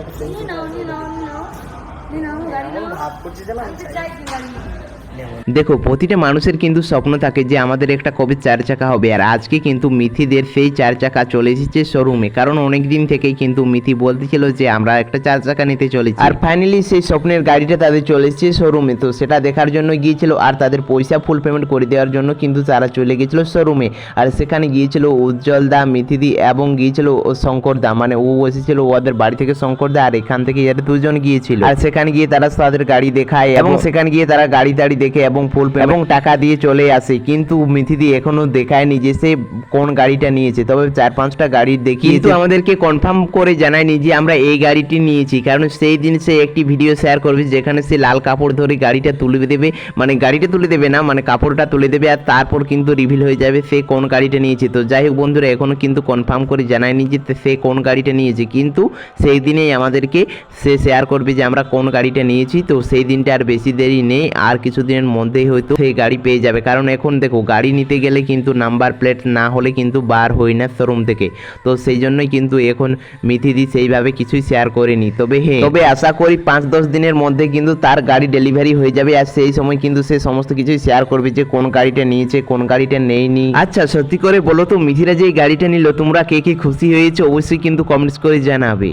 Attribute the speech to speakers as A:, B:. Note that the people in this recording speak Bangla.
A: একটা
B: নিয়ে নাও নাও নাও নাও গাড়ি নাও
A: ভাব করছি যে না
B: আমি চাই।
C: দেখো প্রতিটা মানুষের কিন্তু স্বপ্ন থাকে যে আমাদের একটা কবে চার চাকা হবে আর আজকে কিন্তু মিথিদের সেই চার চাকা চলে এসেছে শোরুমে। কারণ অনেক দিন থেকেই কিন্তু মিথি বলতেছিল যে আমরা একটা চার চাকা নিতে চলেছি। আর ফাইনালি সেই স্বপ্নের গাড়িটা তাদের চলে এসেছে শোরুমে তো সেটা দেখার জন্য গিয়েছিল আর তাদের পয়সা ফুল পেমেন্ট করে দেওয়ার জন্য কিন্তু তারা চলে গিয়েছিল শোরুমে। আর সেখানে গিয়েছিল উজ্জ্বল দা মিথিদি এবং গিয়েছিল শঙ্কর দা মানে ও এসেছিল ওদের বাড়ি থেকে শঙ্কর দা আর এখান থেকে এরা দুজন গিয়েছিল। আর সেখানে গিয়ে তারা তাদের গাড়ি দেখায় এবং সেখানে গিয়ে তারা গাড়ি টাড়ি দেখে এবং ফুল এবং টাকা দিয়ে চলে আসে। কিন্তু মিথিদি এখনও দেখায়নি যে সে কোন গাড়িটা নিয়েছে। তবে চার পাঁচটা গাড়ি দেখিয়ে কিন্তু আমাদেরকে কনফার্ম করে জানায়নি যে আমরা এই গাড়িটি নিয়েছি। কারণ সেই দিন সে একটি ভিডিও শেয়ার করবে যেখানে সে লাল কাপড় ধরে গাড়িটা তুলে দেবে। মানে গাড়িটা তুলে দেবে না মানে কাপড়টা তুলে দেবে আর তারপর কিন্তু রিভিল হয়ে যাবে সে কোন গাড়িটা নিয়েছে। তো যাই হোক বন্ধুরা এখনও কিন্তু কনফার্ম করে জানায়নি যে সে কোন গাড়িটা নিয়েছে। কিন্তু সেই দিনেই আমাদেরকে সে শেয়ার করবে যে আমরা কোন গাড়িটা নিয়েছি। তো সেই দিনটা আর বেশি দেরি নেই। আর কিছুদিনের মধ্যেই হয়তো সেই গাড়ি পেয়ে যাবে। কারণ এখন দেখো, গাড়ি নিতে গেলে কিন্তু নাম্বার প্লেট না হলে কিন্তু বার হয় না শোরুম থেকে। তো সেই জন্যই কিন্তু এখন মিথিদি সেইভাবে কিছুই শেয়ার করেনি। তবে হ্যাঁ তবে আশা করি পাঁচ দশ দিনের মধ্যে কিন্তু তার গাড়ি ডেলিভারি হয়ে যাবে আর সেই সময় কিন্তু সে সমস্ত কিছুই শেয়ার করবে যে কোন গাড়িটা নিয়েছে, কোন গাড়িটা নেয়নি। আচ্ছা সত্যি করে বলো তো, মিথিরা যে গাড়িটা নিল, তোমরা কে কে খুশি হয়েছে? অবশ্যই কিন্তু কমেন্টস করে জানাবে।